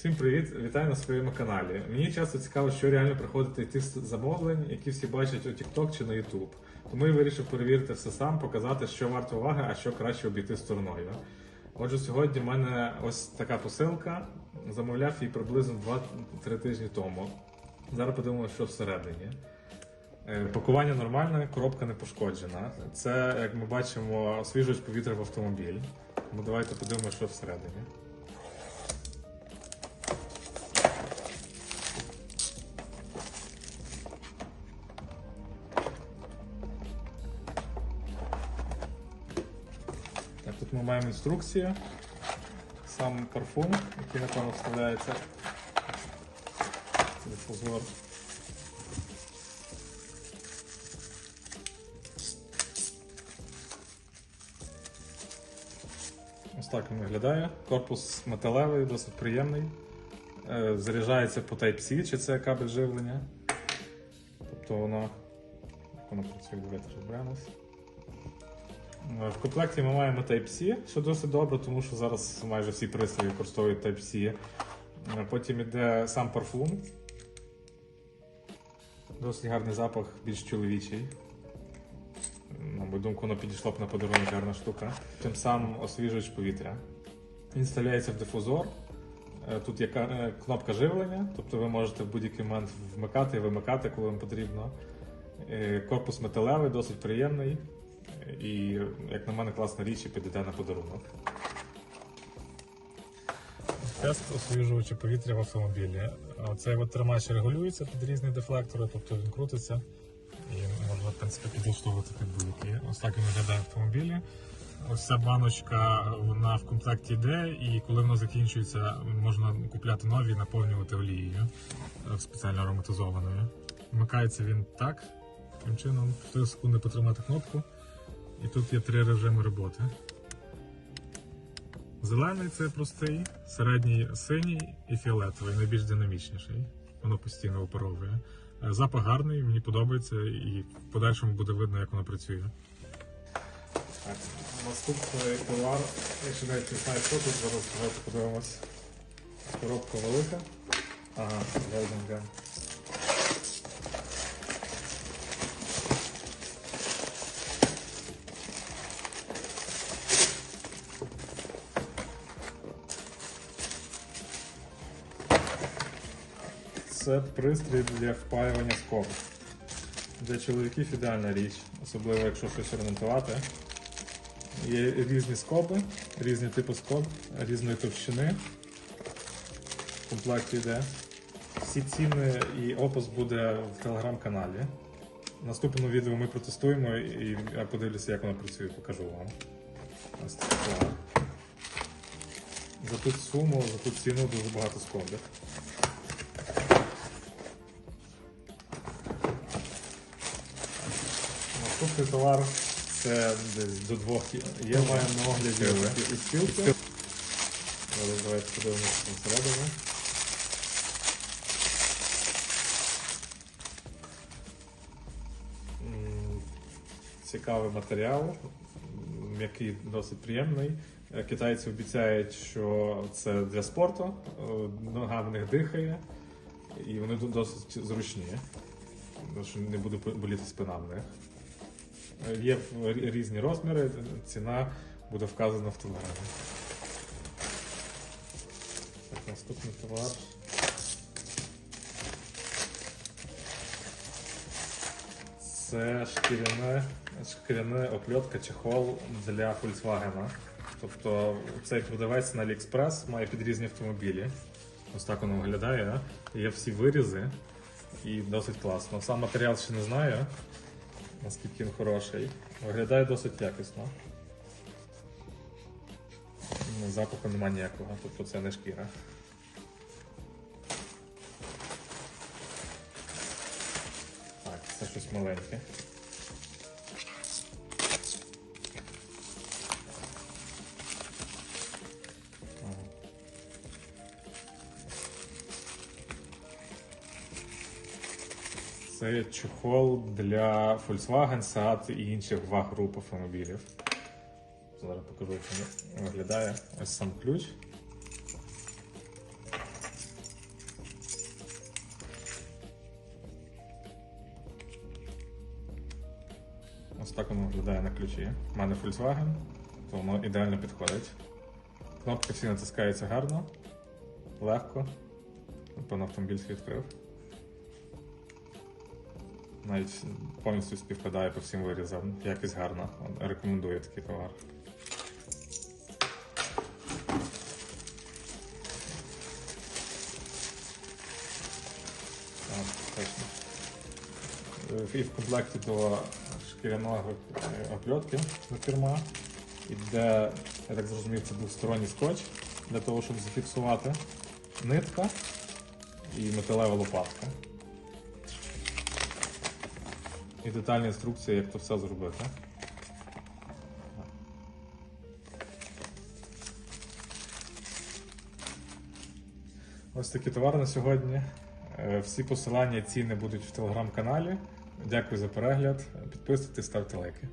Всім привіт! Вітаю на своєму каналі. Мені часто цікаво, що реально приходить тих замовлень, які всі бачать у TikTok чи на YouTube. Тому я вирішив перевірити все сам, показати, що варто уваги, а що краще обійти стороною. Отже, сьогодні в мене ось така посилка. Замовляв її приблизно 2-3 тижні тому. Зараз подивимося, що всередині. Е, Пакування нормальне, коробка не пошкоджена. Це, як ми бачимо, освіжуєш повітря в автомобіль. Тому давайте подивимося, що всередині. Ми маємо інструкцію, сам парфум, який напевно вставляється. Дифузор. Ось так він виглядає. Корпус металевий, досить приємний. Е, Заряджається по Type-C, чи це кабель живлення. Тобто воно, як воно працює, давайте розберемось. В комплекті ми маємо Type-C, що досить добре, тому що зараз майже всі пристрої використовують Type-C. Е, Потім іде сам парфум. Досить гарний запах, більш чоловічий. На мою думку, воно підійшло б на подарунок гарна штука. Тим самим освіжуєш повітря. Він вставляється в дифузор. Е, Тут є е, кнопка живлення, тобто ви можете в будь-який момент вмикати і вимикати, коли вам потрібно. Корпус металевий, досить приємний. І, як на мене, класна річ і підійде на подарунок. Тест освіжувача повітря в автомобілі. Цей от тримач регулюється під різні дефлектори, тобто він крутиться і можна в принципі підлаштовувати під будь-які. Ось так він виглядає автомобілі. Ось ця баночка вона в комплекті йде, і коли вона закінчується, можна купляти нові і наповнювати олією е, спеціально ароматизованою. Вмикається він так, таким чином, 4 секунди потримати кнопку. І тут є три режими роботи. Зелений це простий, середній синій і фіолетовий, найбільш динамічніший. Воно постійно оперовує. Е, Запах гарний, мені подобається, і в подальшому буде видно, як воно працює. Так, наступний товар, я ще навіть не знаю, що тут, зараз давайте подивимось. Коробка велика. Ага, Golden Це пристрій для впаювання скоб. Для чоловіків ідеальна річ, особливо якщо щось ремонтувати. Є різні скоби, різні типи скоб, різної товщини. В комплекті йде. Всі ціни і опис буде в телеграм-каналі. Наступному відео ми протестуємо і я подивлюся, як воно працює, покажу вам. Ось такий. За ту суму, за ту ціну дуже багато скобів. Наступний товар це десь до двох є. Є маємо на огляді і спілки. Давайте подивимося. М, Цікавий матеріал, м'який досить приємний. Е, Китайці обіцяють, що це для спорту, е, нога в них дихає, і вони тут досить зручні. Тому що не буде боліти спина в них. Е, Є різні розміри, ціна буде вказана в телеграмі. Так, наступний товар. Це шкіряне, шкіряне опльотка чехол для Volkswagen. Тобто цей продавець на AliExpress має під різні автомобілі. Ось так воно виглядає. Є всі вирізи і досить класно. Сам матеріал ще не знаю, наскільки він хороший. Виглядає досить якісно. Ну, Запаху немає ніякого, тобто це не шкіра. Так, це щось маленьке. це чехол для Volkswagen, Seat і інших ваг груп автомобілів. Зараз покажу, як він виглядає ось сам ключ. Ось так воно виглядає на ключі. У мене Volkswagen, то воно ідеально підходить. Кнопки всі натискаються гарно, легко. Напевно, автомобіль відкрив. Навіть повністю співпадає по всім вирізам. Якість гарна. Рекомендую такий товар. Е, І в комплекті до шкіряного е, опльотки до керма йде, я так зрозумів, це двосторонній скотч для того, щоб зафіксувати нитка і металева лопатка. І детальна інструкція, як то все зробити. Ось такі товари на сьогодні. Е, Всі посилання, ціни будуть в телеграм-каналі. Дякую за перегляд. Підписуйтесь, ставте лайки.